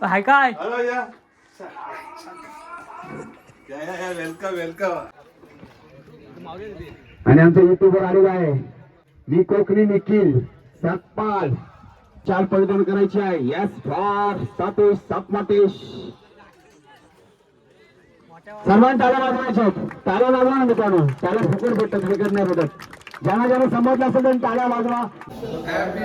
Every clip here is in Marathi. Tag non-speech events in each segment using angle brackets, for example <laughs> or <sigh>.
हाय काय? हॅलो या. या या या वेलकम वेलकम आणि आमच्या युट्यूबवर आलेला आहे. मी कोकणी निखिल सातपाल. चार परिधान करायची आहे. यस फॉर सातेश सातमातेश. सर्वांनी टाळ्या वाजवायच्या आहेत. टाळ्या वाजवा ना मित्रांनो. टाळ्या फुकट भेटतात विकत नाही भेटत. ज्यांना ज्यांना समजलं असेल त्यांनी टाळ्या वाजवा हॅपी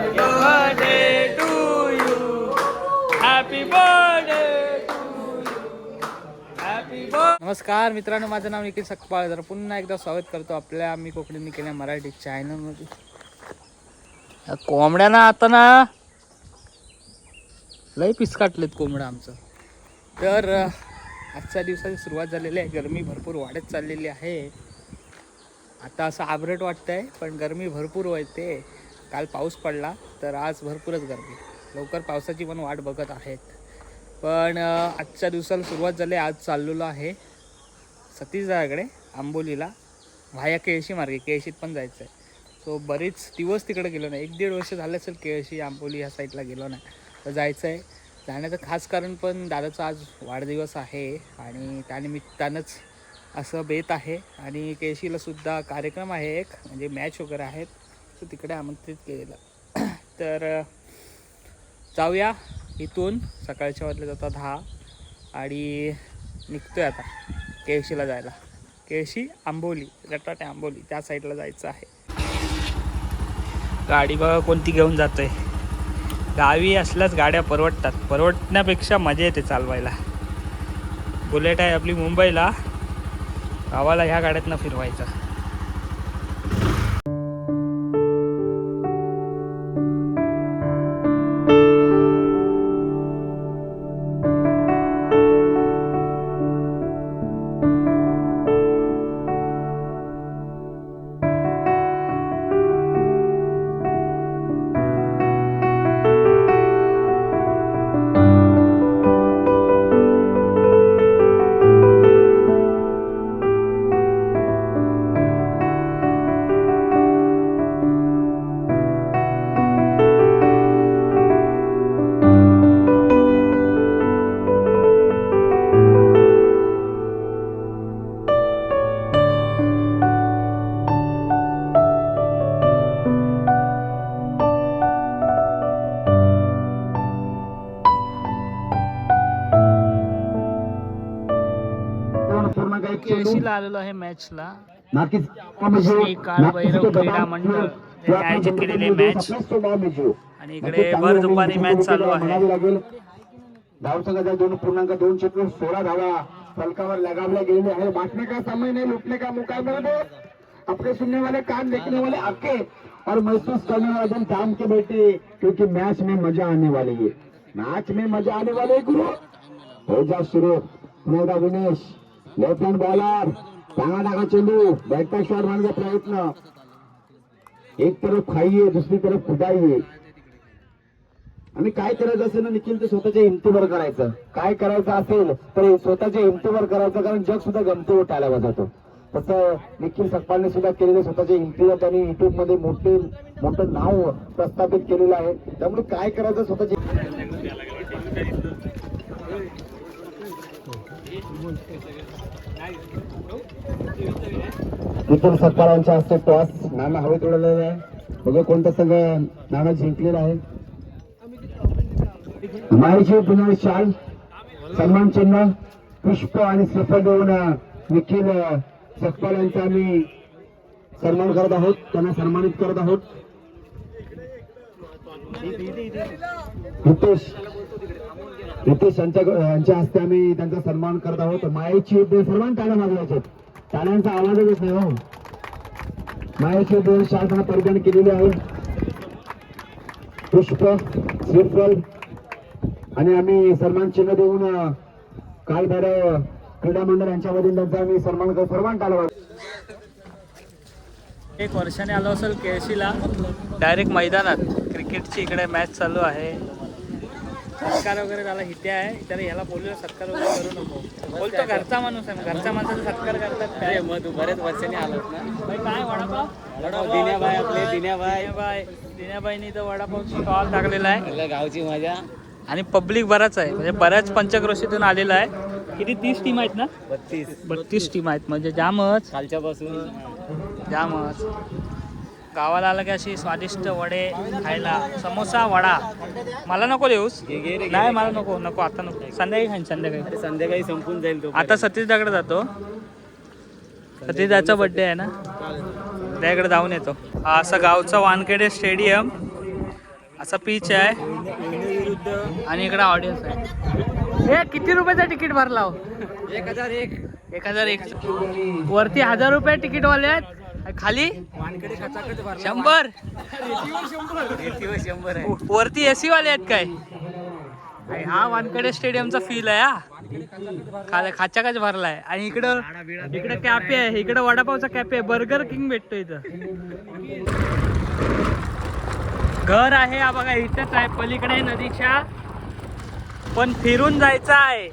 नमस्कार मित्रांनो माझं नाव निखिल सकपाळ जर पुन्हा एकदा स्वागत करतो आपल्या आम्ही कोकणीने केल्या मराठी चॅनलमध्ये कोंबड्या ना आता ना लय पिसकाटलेत कोंबड्या आमचं. तर आजच्या दिवसाची सुरुवात झालेली आहे. गरमी भरपूर वाढत चाललेली आहे. आता असं आबरट वाटतंय पण गरमी भरपूर व्हायते काल पाऊस पडला तर आज भरपूरच गरमी. लवकर पावसाची पण वाट बघत आहेत. पण आजच्या दिवसाला सुरुवात झाली आज चाललेलो आहे सतीशदाकडे आंबोलीला. व्हाया केळशी मार्गे केळशीत पण जायचं आहे सो बरेच दिवस तिकडे गेलो नाही. एक दीड वर्ष झालं असेल केळशी आंबोली ह्या साईडला गेलो नाही. तर जायचं आहे जाण्याचं खास कारण पण दादाचा आज वाढदिवस आहे आणि त्यानिमित्तानंच असं बेत आहे. आणि केळशीला सुद्धा कार्यक्रम आहे एक म्हणजे मॅच वगैरे आहेत. सो तिकडे आमंत्रित केलेलं. तर जाऊया इथून सकाळच्या वाजले जातात दहा. आणि निघतोय आता केळशीला जायला. केळशी आंबोली रटाटे आंबोली त्या साईडला जायचं आहे. गाडी बघा कोणती घेऊन जातोय. गावी असल्याच गाड्या परवडतात. परवडण्यापेक्षा मजा येते चालवायला. बुलेट आहे आपली मुंबईला. गावाला ह्या गाड्यातनं फिरवायचं. आलेलो आहे मॅचला. म्हणजे क्रीडा मंडळ यांनी आयोजित केलेली मॅच. आणि इकडे भर दुपारी मॅच चालू आहे. लागेल. धाव संघाच्या दोन पूर्णांक दोन क्षेत्र सोळा धावा. फलकावर लगावल्या गेलेले आहे बांटने का समय नहीं लुटने का दो अपने सुनने वाले कान देखने वाले आपके और महसूस करने वाले दिन थाम के बैठे क्योंकि मैच में मजा आने वाली है. मैच में मजा आने वाले गुरु. हो जा एकदा विनेश. लेफ्ट हँड बॉलर चांगला टाका लोक बॅटपॅक शॉट मारण्याचा प्रयत्न. एक तरफ खाईये दुसरी तरफ खुदाई आहे आणि काय करायचं असेल ना निखिल ते स्वतःच्या हिमतीवर करायचं. काय करायचं असेल तर स्वतःच्या हिमतीवर करायचं कारण जग सुद्धा गमतीवर टाळावा जातो. तसं निखिल सकपालने सुद्धा केलेलं स्वतःच्या हिमतीवर त्यांनी युट्यूबमध्ये मोठे मोठं नाव प्रस्थापित केलेलं आहे. त्यामुळे काय करायचं स्वतःचे निखिल सकपालांच्या हस्ते टॉस. नाना हवेत उडवलेला आहे. बघा कोणता सगळं नाना जिंकलेला आहे. माहिती पुन्हा शाल. सन्मान चिन्ह पुष्प आणि श्रीफळ देऊन निखिल अं, यांचा आम्ही सन्मान करत आहोत. त्यांना सन्मानित करत आहोत. हितेश नितीश यांच्या यांच्या हस्ते आम्ही त्यांचा सन्मान करत आहोत. मायेची उद्योग सर्वांना टाळ्या मागवायचे टाळ्यांचा आवाजच येत नाही हो. मायेची उद्योग शाळा परिधान केलेली आहे. पुष्प श्रीफल आणि आम्ही सन्मान चिन्ह देऊन काल भैरव क्रीडा मंडळ यांच्या वतीने त्यांचा आम्ही सन्मान करतो सर्वांना टाळवा एक वर्षाने आलो असेल केळशीला डायरेक्ट मैदानात. क्रिकेटची इकडे मॅच चालू आहे. सत्कार वगैरे झाला हिते आहे. त्याला ह्याला बोललो सत्कार वगैरे करू नको. बोलतो घरचा माणूस आहे. मग घरच्या माणसाचा सत्कार करतात काय? मग तू बरेच वर्षांनी आलोस ना? काय वडापाव? वडापाव दिन्याबाई आपले दिन्याबाई. दिन्याबाई. दिन्याबाईनी इथं वडापाव स्टॉल टाकलेला आहे. गावची मजा. आणि पब्लिक बराच आहे. म्हणजे बऱ्याच पंचक्रोशीतून आलेला आहे. किती? तीस टीम आहेत ना? बत्तीस. बत्तीस टीम आहेत. म्हणजे जामच. कालच्या पासून जामच. गावाला आलं की अशी स्वादिष्ट वडे खायला. समोसा वडा. मला नको देऊस नाही. मला नको नको आता नको. संध्याकाळी खाईन संध्याकाळी. संध्याकाळी संपून जाईल तो आता सतीशदाकडे जातो. सतीशदाचा बर्थडे आहे ना? त्याकडे जाऊन येतो. असं गावचं वानखेडे स्टेडियम असा पीच आहे. विरुद्ध आणि इकडे ऑडियन्स आहे. हे किती रुपयाचं तिकीट भरला हो? एक हजार एक. एक हजार एक. वरती हजार रुपये तिकीट वाले आहेत. खाली? वानकडे शंभर. शंभर. आहे. वरती एसी वाले आहेत काय? हा वानखेडे स्टेडियमचा फील आहे हा. खाली खाचाकाच भरलाय. आणि इकडं इकडे कॅफे आहे. इकडे वडापावचा कॅफे आहे. बर्गर किंग भेटतो इथं. घर आहे हा बघा इथंच आहे पलीकडे नदीच्या. पण फिरून जायचं आहे.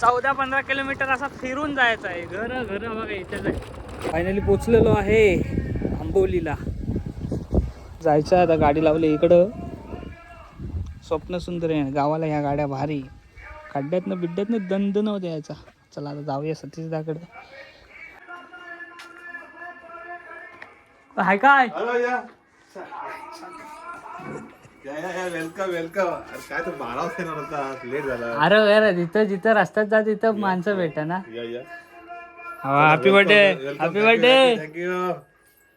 चौदा पंधरा किलोमीटर असा फिरून जायचं आहे. घर घर बघा इथेच आहे. फायनली पोचलेलो आहे आंबोलीला. जायचं आहे आता गाडी लावली इकडं. स्वप्न सुंदर आहे. गावाला ह्या गाड्या भारी. खड्ड्यातनं बिड्ड्यातनं दंद न द्यायचा चला आता जाऊया सतीशदाकडे. हाय काय? वेलकम वेलकम अरे काय तर बारा होता लेट झाला. अरे अरे जिथं जिथं रस्त्यात जा तिथं माणसं भेटा ना या या. हॅपी बर्थडे हॅपी बर्थडे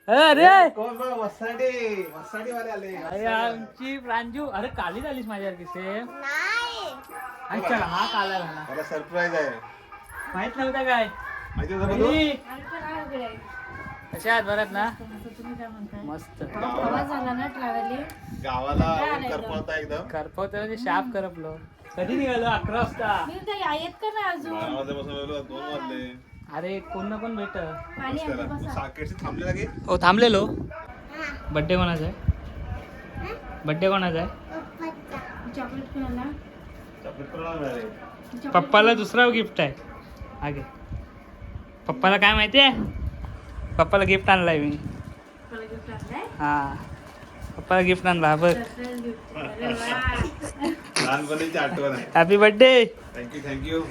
अरे कोण बा? वसाडी वसाडी वाले आले. अरे आमची प्रांजू. अरे काली झालीस माझ्यासारखी सेम. अच्छा हा काला झाला. सरप्राईज आहे. माहीत नव्हता काय? कशा आहात? बरं ना? मस्त. गावाला करपवता एकदम. करपवतो म्हणजे शाप करपलो. कधी निघालो? अकरा वाजता. येत का ना अजून? दोन वाजले. अरे कोण ना कोण भेट. पाणी लागे हो थांबलेलो. बड्डे कोणाचा आहे? बड्डे कोणाचा आहे? पप्पाला दुसरा गिफ्ट आहे. आगे. पप्पाला काय माहिती आहे? पप्पाला गिफ्ट आणलाय मी. हा. पप्पाला गिफ्ट आणला बघ. हॅपी बर्थडे थँक्यू थँक्यू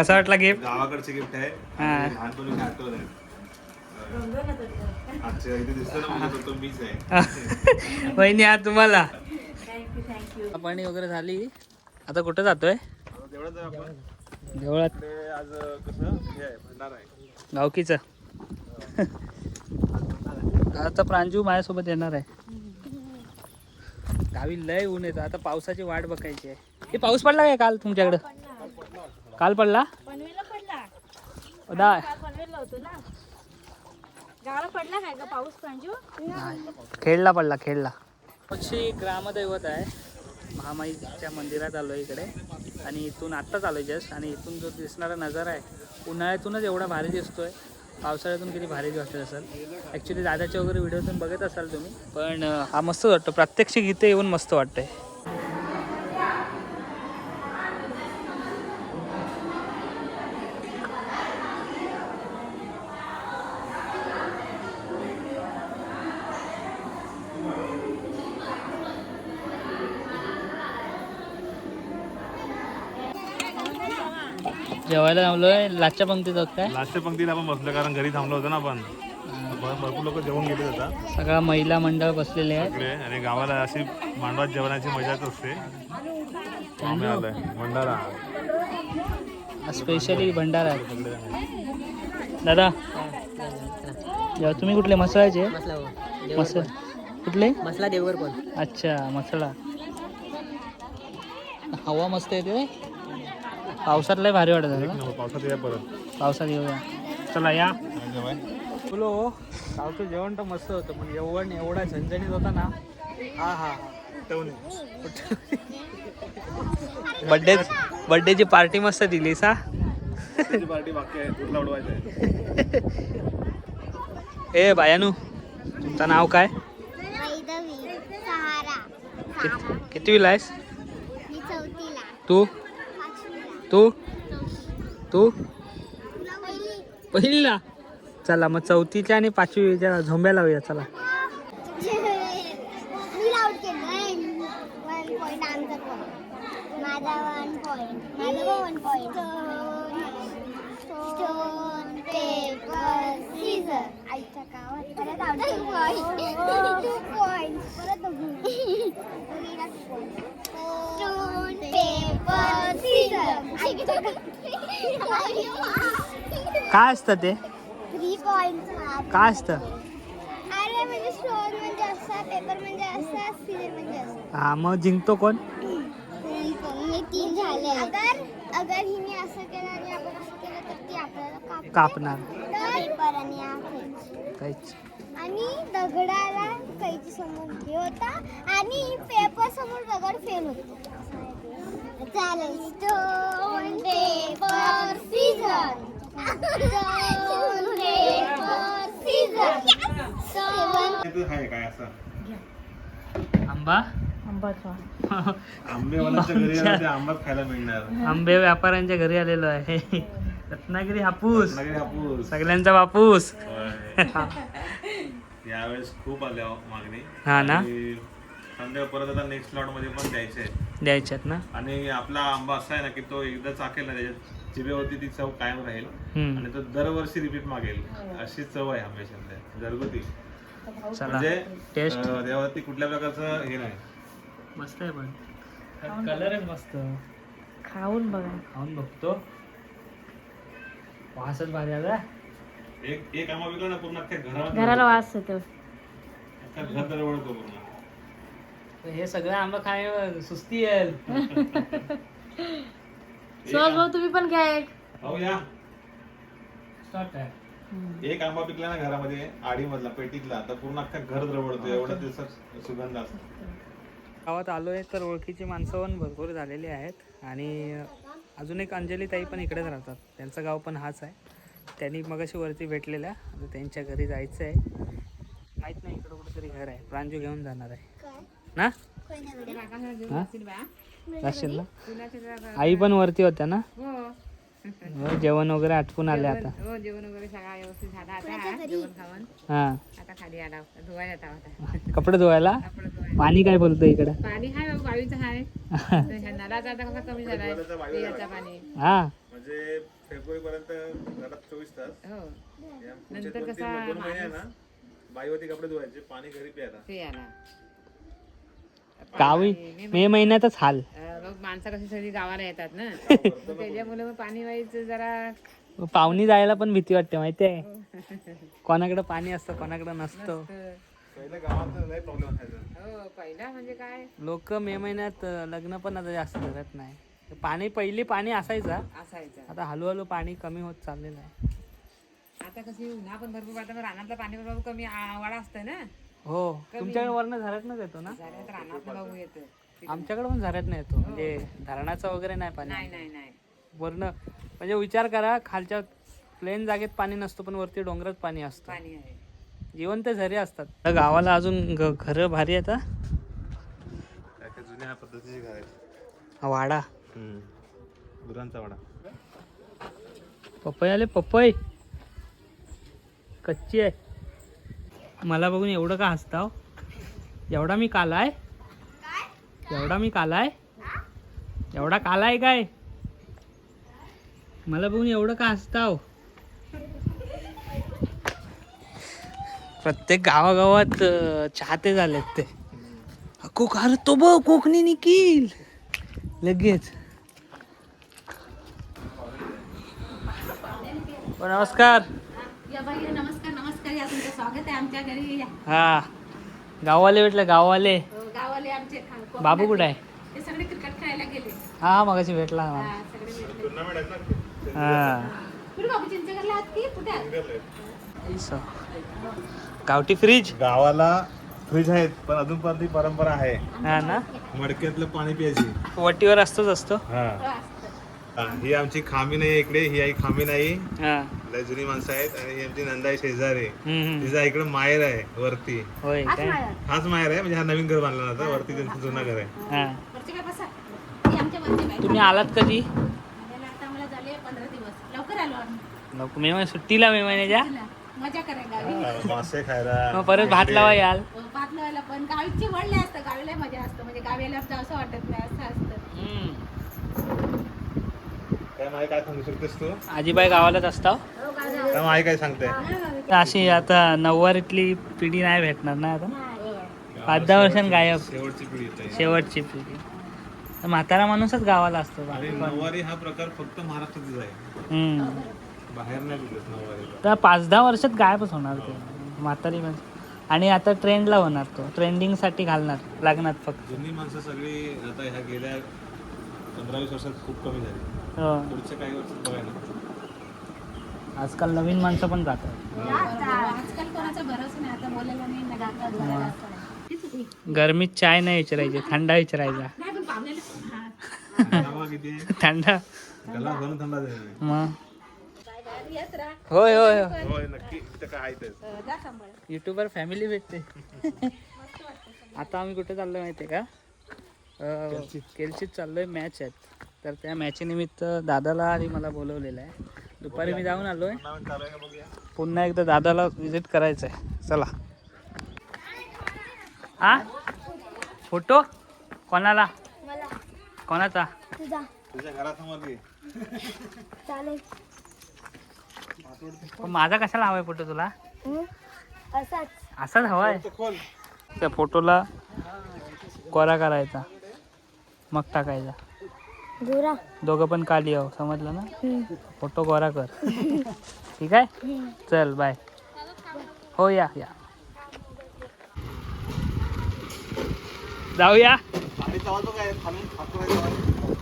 कसा वाटला गिफ्ट गावाकडचे गिफ्ट आहे. हा. आणि लहानपणीची आठवण आहे रंग ना तुझं आजच्या इथे दिसतो ना म्हणजे तो मीच आहे. वहिनी हा तुम्हाला. थँक्यू थँक्यू पाणी वगैरे झाली. आता कुठं जातोय? तेवढंच आहे आपण देवळात. ते आज कसं हे आहे भंडारा आहे. गावकीचं. आता प्रांजू माझ्यासोबत येणार आहे. गावी लय ऊन येतं. आता पावसाची वाट बघायची आहे. हे पाऊस पडला काय काल तुमच्याकडं? काल पडला? पनवेलला पडला. काल पनवेलला होतो ना. गावाला पडला काय का पाऊस पडला खेळला. पक्षी ग्रामदैवत आहे. महामाईच्या मंदिरात आलो इकडे. आणि इथून आत्ताच आलो जस्ट आणि इथून जो दिसणारा नजारा आहे उन्हाळ्यातूनच एवढा भारी दिसतोय. पावसाळ्यातून किती भारी वाटत असेल. ॲक्च्युली दादाचे वगैरे व्हिडिओतून बघत असाल तुम्ही. पण हा मस्त वाटतो. प्रत्यक्ष इथे येऊन मस्त वाटतंय. जेवायला जमलोय लाच्या पंक्तीत होत काय? लास्टच्या पंक्तीला आपण बसलो कारण घरी थांबलो होतो ना आपण. भर- भरपूर लोक जेवण गेले आता. सगळा महिला मंडळ बसलेले आहेत. इकडे आणि गावाला अशी मांडवात जेवणाची मजाच असते. आम्ही आलोय भंडारा. स्पेशली भंडारा आहे. दादा जेव्हा तुम्ही कुठले? मसाळ्याचे मसाला कुठले? बसला देवर पण अच्छा मसाला. हवा मस्त येते रे पावसात लय भारी वाटत आहे ना पावसात या परत. पावसात येऊया. चला या. बोलो गावचं जेवण तर मस्त होतं पण जेवण एवढा झणझणीत होता ना. हा हा बड्डे बड्डेची पार्टी मस्त दिली सा पार्टी बाकी आहे कुठला उडवायचा आहे. ए बायानू तुमचं नाव काय? वैदवी सहारा. कित- कितवीला आहेस? मी चौथीला. तू? तू? तू? पहिलीला? चला मग चौथीच्या आणि पाचवीच्या झोंब्या लावूया चला मी लाऊड केलं पॉईंट आमचा पॉईंट माझा वन पॉईंट माझा one point stone paper scissor आईच्या गावात परत आमचं टू पॉईंट परत स्टोन पेपर सीझर काय असतं ते? थ्री काय असतं? अरे म्हणजे स्टोन म्हणजे असा पेपर म्हणजे असा म्हणजे असा. हा मग जिंकतो कोण? तीन झाले. अगर अगर हिने असं केलं आणि आपण असं केलं तर ती आपल्याला काप कापणार. पेपर आणि हा कैची. काहीच. आणि दगडाला कैची समोर हे होता. आणि पेपर समोर दगड फेल होतो. चालेल. स्टोन पेपर सीझर आहे काय असं? आंबा? आंबेवाल्याच्या घरी आलं ते आंबाच खायला मिळणार. आंबे व्यापाऱ्यांच्या घरी आलेलो आहे. रत्नागिरी हापूस. रत्नागिरी हापूस. सगळ्यांचा बापूस. यावेळेस खूप आल्या मागणी. हा ना? संध्या परत आता नेक्स्ट लॉटमध्ये पण द्यायचे. आहे द्यायच्यात ना? आणि आपला आंबा असा आहे ना की तो एकदा चाकेल ना त्याच्यात जिभेवरती ती चव कायम राहील. आणि तो दरवर्षी रिपीट मागेल. अशी चव आहे आंब्याच्या घरगुती. चला. म्हणजे त्यावरती कुठल्या प्रकारचं हे नाही. मस्त आहे पण. कलर आहे मस्त. खाऊन बघा. खाऊन बघतो. वासच भारी आला एक एक आंबा विकला ना पूर्ण अख्ख्या घराला घराला वास येतो. अख्खा घर दरवळतो पूर्ण. हे सगळं आंबा खाय सुस्ती येईल. <laughs> सहज भाऊ तुम्ही पण घ्या एक. हो या स्टार्ट आहे एक आंबा पिकला ना घरामध्ये आडी मधला पेटीतला तर पूर्ण अख्खा घर द्रवळतो एवढा दिवसात सुगंध असतो. गावात आलो आहे तर ओळखीची माणसं पण भरपूर झालेली आहेत. आणि अजून एक अंजली ताई पण इकडेच राहतात. त्यांचं गाव पण हाच आहे. त्यांनी मगाशी वरती भेटलेल्या. त्यांच्या घरी जायचं आहे. माहीत नाही इकडं कुठेतरी घर आहे. प्रांजू घेऊन जाणार आहे. ना? हा? जाशील ना आई पण वरती होत्या ना? हो, जेवण वगैरे आटपून आले आता. हो जेवण वगैरे सगळा व्यवस्थित झाला. आता जेवण खावण हा. आता खाली आला धुवायला आता होता. कपडे धुवायला? पाणी काय बोलतो इकडं? पाणी हाय बाबा बावीचं हाय. तर <laughs> ह्या नळाचा आता कसा कमी झालाय? पिण्याचा पाणी. हा. म्हणजे फेब्रुवारी पर्यंत चोवीस तास. हो. नंतर कसा बाईवरती कपडे धुवायचे पाणी घरी प्यायला. पियाला गावी? मे महिन्यातच हाल. मग माणसं कशी सगळी गावाला येतात ना. मग त्याच्यामुळे मग पाणी व्हायचं जरा पाहुणी जायला पण भीती वाटते माहितीये? कोणाकडे पाणी असतं कोणाकडे नसतं. हो पहिला म्हणजे काय? लोक मे महिन्यात लग्न पण आता जास्त करत नाही. पाणी पहिली पाणी असायचा. असायचं. आता हळूहळू पाणी कमी होत चाललेलं आहे. आता कशी उन्हा पण भरपूर मग रानातलं पाणी बाबा कमी आवाडा असतं ना. हो. तुमच्याकडे वरण झऱ्यातनच येतो ना? झालं तर रानातलं बाबू येतं. आमच्याकडे पण झऱ्यातनं येतो. म्हणजे धरणाचं वगैरे नाही पाणी. नाही नाही नाही. वरण म्हणजे विचार करा खालच्या प्लेन जागेत पाणी नसतं पण वरती डोंगरात पाणी असतं. पाणी आहे. जिवंत झरे असतात. तर गावाला अजून घ- घरं भारी आहेत हा. काय जुन्या पद्धतीचे घर आहेत. हा वाडा. गुरांचा वाडा. पपई आले पपई. कच्ची आहे. मला बघून एवढं का हसताव? एवढा मी कालाय एवढा मी कालाय एवढा कालाय काय? मला बघून एवढं का हसताव? प्रत्येक गावागावात चाहते झालेत ते. कोक अरे तो बघ कोकणी निकील लगेच. हो, नमस्कार. या नमस्कार नमस्कार या तुमचं स्वागत आहे आमच्या घरी या. हा. गाववाले भेटले गाववाले. हो, गावाले आमचे खा- कोकणातले. बाबू कुठे आहे? ते सगळे क्रिकेट खेळायला गेले. हा मगाशी भेटला. हा, सगळे भेटले. हा. कुठे बाबू चिंचगडला आहात की कुठे आहात? इस. गावठी फ्रीज गावाला फ्रीज आहेत पण अजून पण ती परंपरा आहे. हा ना. मडक्यातलं पाणी प्यायची. वटीवर असतोच असतो. हा. हा, ही आमची खामी नाही इकडे ही आई खामी नाही. हा. लय जुनी माणसं आहेत आणि ही आमची नंदाई शेजारी. हम्म, हम्म. तिचा इकडे माहेर आहे वरती. होय काय? हाच माहेर आहे म्हणजे हा नवीन घर बांधला नव्हता वरती त्यांचं जुनं घर आहे. हा. वरचे काय बसा? ही आमच्या वरची बाई. तुम्ही आलात कधी? आल्याला आता आम्हाला झाले पंधरा दिवस. लवकर आलो आम्ही. नको मे महिन्या सुट्टीला मे महिन्याच्या? चला. मजा करायला गावी. मासे खायला. मग परत भात लावा याल. भात लावायला पण गावीची वडले असतं गावीला मजा असतं. म्हणजे गावीला असं वाटत नाही असं असतं. काय माही काय सांगू शकतेस तू? आजीबाई गावालाच असता. माही काय सांगते? अशी आता नऊवारीतली पिढी नाही भेटणार ना आता? पाच दहा वर्षांनी गायब. शेवटची पिढी येते शेवटची पिढी. तर म्हातारा माणूसच गावाला असतो आणि नऊवारी हा प्रकार फक्त महाराष्ट्रातच आहे. हम्म. बाहेर नाही तर पाच दहा वर्षात गायबच होणार ते. म्हातारी माणसं. आणि आता ट्रेंडला होणार तो. ट्रेंडिंगसाठी घालणार. लागणार फक्त. जुनी माणसं सगळी आता ह्या गेल्या पंधरा वीस वर्षात खूप कमी झाली. पुढच्या काही वर्षात बघायला आजकाल नवीन माणसं पण जातात. आजकाल कोणाचा भरोसा नाही आता बोलायला नाही ना गातात बोलायला असतं. नाही. गरमीत चाय नाही विचारायची थंडा विचारायचा. नाही पण पाहुण्याला हवा किती आहे? थंडा. त्याला भरून थंडा देणार मग? होय होय होय. होय नक्की. ते काय आहे तेच. जा सांभाळ. युट्यूबर फॅमिली भेटते. आता आम्ही कुठे चाललोय माहिती आहे का? अं, केलशीत. चाललोय मॅच आहेत. तर त्या मॅचीनिमित्त दादाला आणि मला बोलवलेलं आहे. दुपारी मी जाऊन चालू आहे पुन्हा एकदा दादाला विजिट करायचं आहे. चला. हा? फोटो? कोणाला? मला. कोणाचा? माझा कशाला हवाय फोटो तुला? हं? असाच. असाच हवाय त्या फोटोला कोरा करायचा. मग टाकायचा. गोरा दोघं पण काली आहो समजलं ना? फोटो गोरा कर. ठीक आहे? चल बाय हो या या. जाऊया.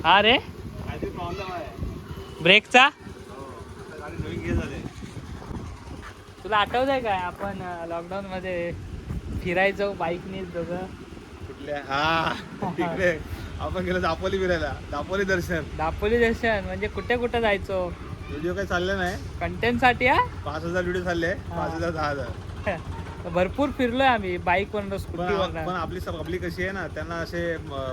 हा रे. काहीतरी प्रॉब्लेम आहे ब्रेकचा? हो आता गाडी नवीन घे झाले तुला आठवत आहे काय? आपण लॉकडाऊन मध्ये फिरायचो बाईकने दोघं. कुठल्या? हा तिकडे. आपण गेलो दापोली फिरायला. दापोली दर्शन. दापोली दर्शन म्हणजे कुठे कुठे जायचो? व्हिडिओ काही चालले नाही. कंटेंटसाठी हा? पाच हजार व्हिडिओ चालले. पाच हजार दहा हजार. <laughs> भरपूर फिरलोय आम्ही बाईक वर पण आपली पब्लिक कशी आहे ना त्यांना असे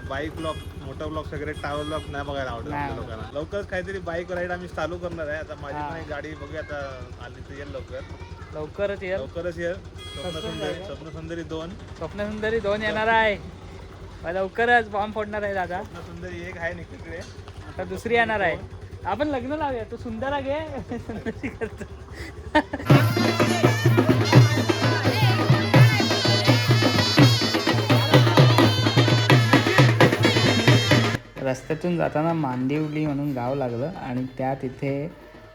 बाईक ब्लॉग मोटर ब्लॉग वगैरे टावर ब्लॉग नाही बघायला आवडत लोकांना. लवकरच काहीतरी बाईक राईड आम्ही चालू करणार आहे. आता माझी. पण एक गाडी बघूया आता आली तर येईल लवकर. लवकरच येईल. लवकरच येईल. स्वप्नसुंदरी दोन. स्वप्नसुंदरी दोन येणार आहे. लवकरच बॉम्ब फोडणार आहे दादा. स्वप्नसुंदरी एक आहे निकडे आता दुसरी येणार आहे. आपण लग्न लावूया तू सुंदरा घे करतो. रस्त्यातून जाताना मांदिवली म्हणून गाव लागलं आणि त्या तिथे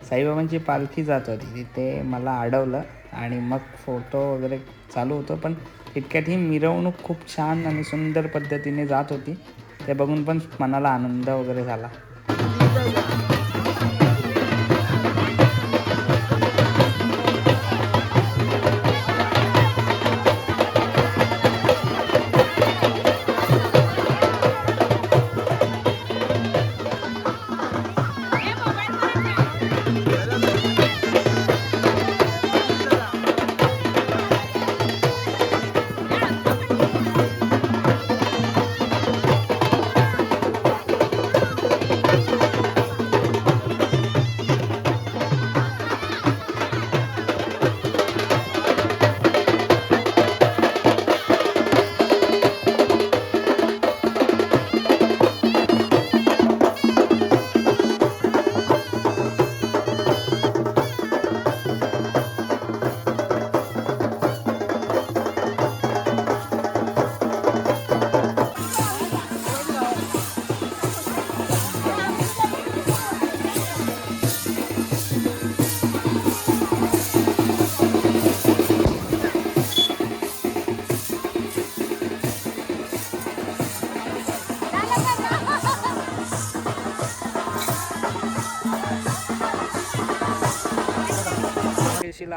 साईबाबांची पालखी जात होती. तिथे मला अडवलं आणि मग फोटो वगैरे चालू होतं पण तितक्यात ही मिरवणूक खूप छान आणि सुंदर पद्धतीने जात होती. ते बघून पण मनाला आनंद वगैरे झाला.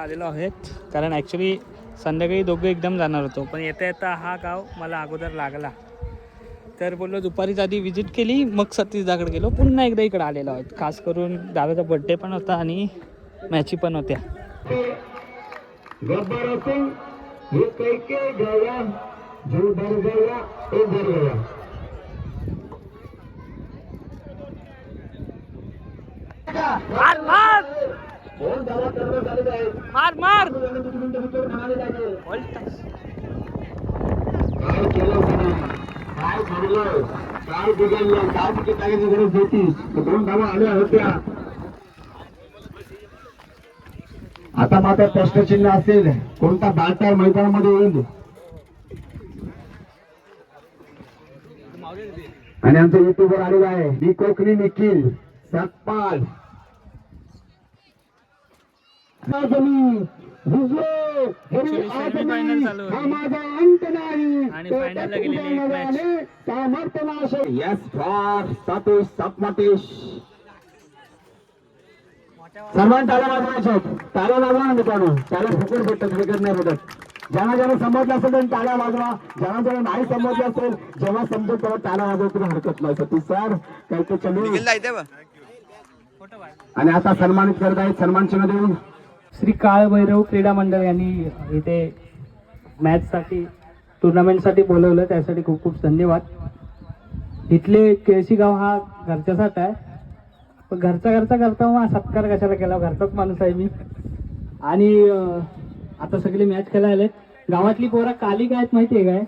आलेलो आहेत. कारण ॲक्च्युली संध्याकाळी दोघं एकदम जाणार होतो. पण येता येता हा गाव मला अगोदर लागला. तर बोललो दुपारीच आधी विजिट केली मग सतीशदाकडे गेलो. पुन्हा एकदा इकडे आलेलो आहोत. खास करून दादाचा बड्डे पण होता आणि मॅची पण होत्या. दोन धावा आहेत मार मार! विकेट लागेल काय केलं काय घडलं काय बिघडलं काय तिथे काय गरज होती दोन धावा आल्या होत्या आता मात्र प्रश्नचिन्ह असेल कोणता बॅटर मैदानामध्ये येईल? आणि आमचा युट्यूबवर आलेला आहे डी कोकणी निखिल सतपाल. सर्वांना टाळ्या वाजवायच्या आहेत. टाळ्या वाजवा ना मित्रांनो. टाळ्या फुकट भेटतात विकत नाही भेटत. ज्यांना ज्यांना समजलं असेल त्यांनी टाळ्या वाजवा ज्यांना ज्यांना नाही समजलं असेल जेव्हा समजेल तेव्हा टाळ्या वाजवा तरी हरकत नाही. सर काही ते चलू आणि आता सन्मानित करत आहेत सन्मान चिन्ह देऊन. श्री काळभैरव क्रीडा मंडळ यांनी इथे मॅचसाठी टुर्नामेंटसाठी बोलवलं त्यासाठी खूप खूप धन्यवाद. इथले केळशी गाव हा घरच्यासाठी आहे. पण घरचा घरचा करता मग सत्कार कशाला केला? घरचाच माणूस आहे मी. आणि आता सगळे मॅच खेळायला आहेत गावातली पोरं काली काय आहेत माहिती आहे काय?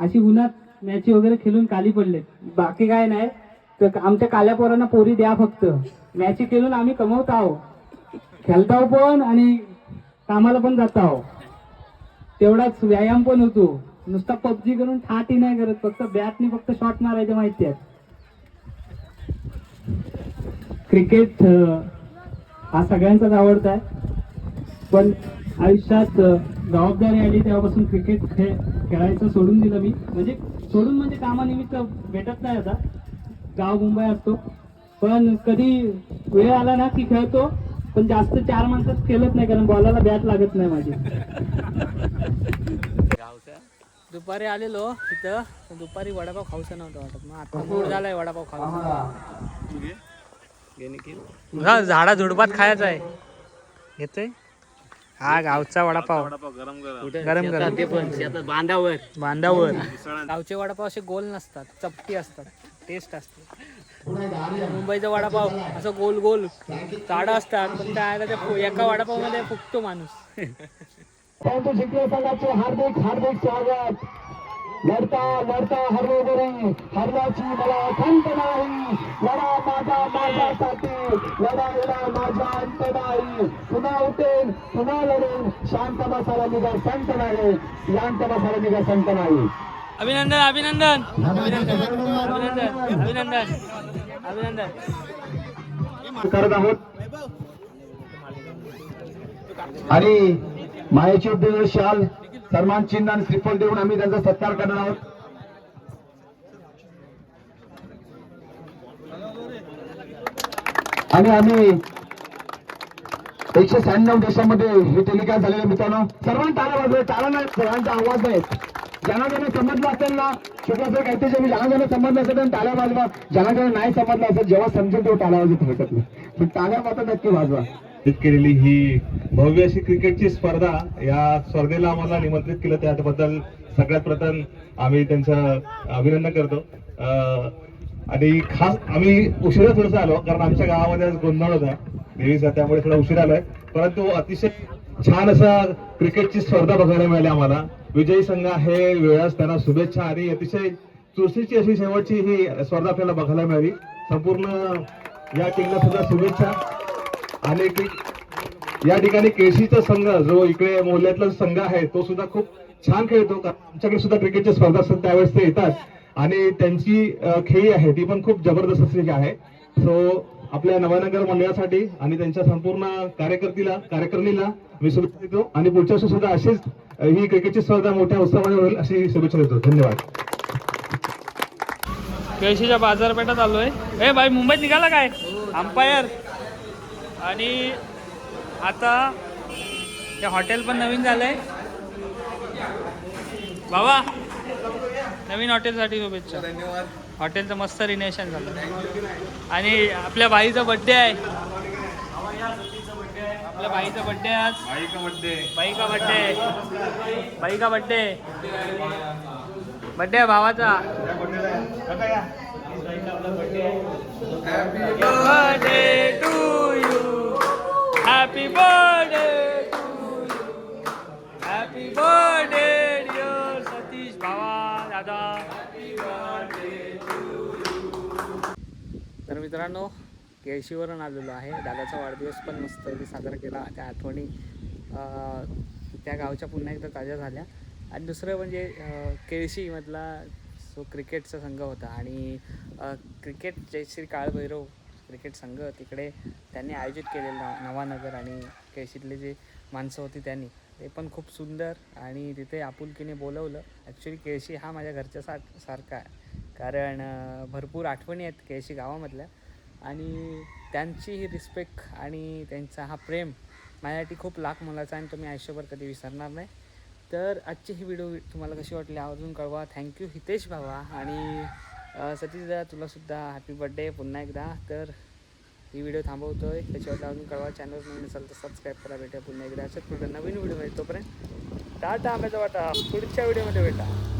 अशी उन्हात मॅची वगैरे खेळून काली पडले बाकी काय नाही. तर आमच्या काल्या पोरांना पोरी द्या फक्त. मॅची खेळून आम्ही कमवत आहोत. खेळताव पण आणि कामाला पण जाताव. आहो तेवढाच व्यायाम पण होतो. नुसता पबजी करून ठाटी नाही करत फक्त बॅटनी फक्त शॉट मारायचे माहिती आहे क्रिकेट हा सगळ्यांचाच आवडता आहे. पण आयुष्यात जबाबदारी आली तेव्हापासून क्रिकेट खेळ खेळायचं सोडून दिलं मी. म्हणजे सोडून म्हणजे कामानिमित्त भेटत नाही आता. गाव मुंबई असतो. पण कधी वेळ आला ना की खेळतो. पण जास्त चार माणसात खेळत नाही कारण बॉलाला बॅट लागत नाही माझी. दुपारी आलेलो तिथं पण दुपारी वडापाव खाऊचा नव्हतं वाटत. मग आता मूड झालाय वडापाव खाऊचा. झाडा झुडपात खायचा आहे. घेतोय हा गावचा वडापाव. गरम गरम गरम. गरम ते पण शेतात बांधावर. बांधावर. गावचे वडापाव असे गोल नसतात चपटी असतात. टेस्ट असते. मुंबईचा वडापाव असं गोल गोल चाडा असतात पण त्या त्या एका वडापावमध्ये फुकतो माणूस. परंतु जिंकले संघाचे हार्दिक हार्दिक स्वागत. लढता लढता हरलो बरे हरल्याची मला खंत नाही. लढा माझा माझ्यासाठी लढाईला माझा अंत नाही पुन्हा उठेन पुन्हा लढेन. शांत बसायला निघा संत नाही. शांत बसायला निघा संत नाही. अभिनंदन अभिनंदन. अभिनंदन अभिनंदन अभिनंदन. करत आहोत आणि मायाची उद्योग शाल सन्मान चिन्ह आणि श्रीफल देऊन आम्ही त्यांचा सत्कार करणार आहोत. आणि आम्ही एकशे शहाण्णव देशामध्ये हे टेलिकास्ट झालेले मित्रांनो सर्वांना टाळा वाजवत टाळा नाही सर्वांचा आवाज नाही ज्यांना ज्यांना समजलं असेल ना शुक्राचं काहीतरी जे ज्यांना ज्यांना समजलं असेल त्यांनी टाळ्या वाजवा. ज्यांना ज्यांना नाही समजलं असेल जेव्हा समजेल तेव्हा टाळ्या वाजवत भेटत नाही. पण टाळ्या मात्र नक्की वाजवा. केलेली ही भव्य अशी क्रिकेटची स्पर्धा या स्पर्धेला आम्हाला निमंत्रित केलं. त्याबद्दल सगळ्यात प्रथम आम्ही त्यांचं अभिनंदन करतो. अं, आणि खास आम्ही उशिरा थोडंसं आलो कारण आमच्या गावामध्ये आज गोंधळ होता. देवीचा त्यामुळे थोडा उशीर आलाय. परंतु अतिशय छान असा क्रिकेटची स्पर्धा बघायला मिळाली आम्हाला. विजयी संघ आहे वेळास त्यांना शुभेच्छा आणि अतिशय चुरशीची अशी शेवटची ही स्पर्धा आपल्याला बघायला मिळाली. संपूर्ण या टीमला सुद्धा शुभेच्छा. आणि या ठिकाणी केशीचा संघ जो इकडे मोल्यातला संघ आहे तो सुद्धा खूप छान खेळतो. आमच्याकडे सुद्धा क्रिकेटच्या स्पर्धा असतात त्यावेळेस ते येतात. आणि त्यांची खेळी आहे ती पण खूप जबरदस्त अशी आहे. सो आपल्या नवनगर मंडळासाठी आणि त्यांच्या संपूर्ण कार्यकर्तीला कार्यकारिणीला मी शुभेच्छा देतो. आणि पुढच्या वर्षी सुद्धा अशीच ही क्रिकेटची स्पर्धा मोठ्या उत्साहाने होईल अशी शुभेच्छा देतो. धन्यवाद. केळशीच्या बाजारपेठात आलोय ए भाई मुंबईत निघाला काय? अंपायर. आणि आता ते हॉटेल पण नवीन झालंय. बाबा नवीन हॉटेलसाठी शुभेच्छा. धन्यवाद. हॉटेलचं मस्त रिनेशन झालं. आणि आपल्या बाईचा बड्डे आहे. आपल्या बाईचा बड्डे आज. बाई का बड्डे बाई का बड्डे बाई का बड्डे बड्डे आहे भावाचा. Birthday to you. Happy happy birthday to happy birthday मित्रांनो केळशीवरून आलेलो आहे. दादाचा वाढदिवस पण मस्त साजरा केला. त्या आठवणी त्या गावच्या पुन्हा एकदा ताज्या झाल्या. आणि दुसरं म्हणजे केळशीमधला जो क्रिकेटचा संघ होता आणि क्रिकेट जयश्री काळभैरव क्रिकेट संघ तिकडे त्यांनी आयोजित केलेला नवानगर आणि केळशीतले जे माणसं होती त्यांनी ते पण खूप सुंदर आणि तिथे आपुलकीने बोलवलं. ॲक्च्युली केळशी हा माझ्या घरच्या सारखा आहे. कारण भरपूर आठवणी आहेत केळशी गावामधल्या. आणि त्यांची ही रिस्पेक्ट आणि त्यांचा हा प्रेम माझ्यासाठी खूप लाख मोलाचा आहे आणि तो मी आयुष्यभर कधी विसरणार नाही. तर आजची ही व्हिडिओ तुम्हाला कशी वाटली आवर्जून कळवा. थँक्यू हितेश भावा. आणि सतीश दादा तुलासुद्धा हॅपी बड्डे पुन्हा एकदा. तर ही व्हिडिओ थांबवतो आहे त्याच्यावर अजून कळवा. चॅनल नवीन असेल तर सबस्क्राईब करा. भेटा पुन्हा एकदा. असं पुढे नवीन व्हिडिओ आहे टाटा आंब्याचा वाटा पुढच्या व्हिडिओमध्ये भेटा.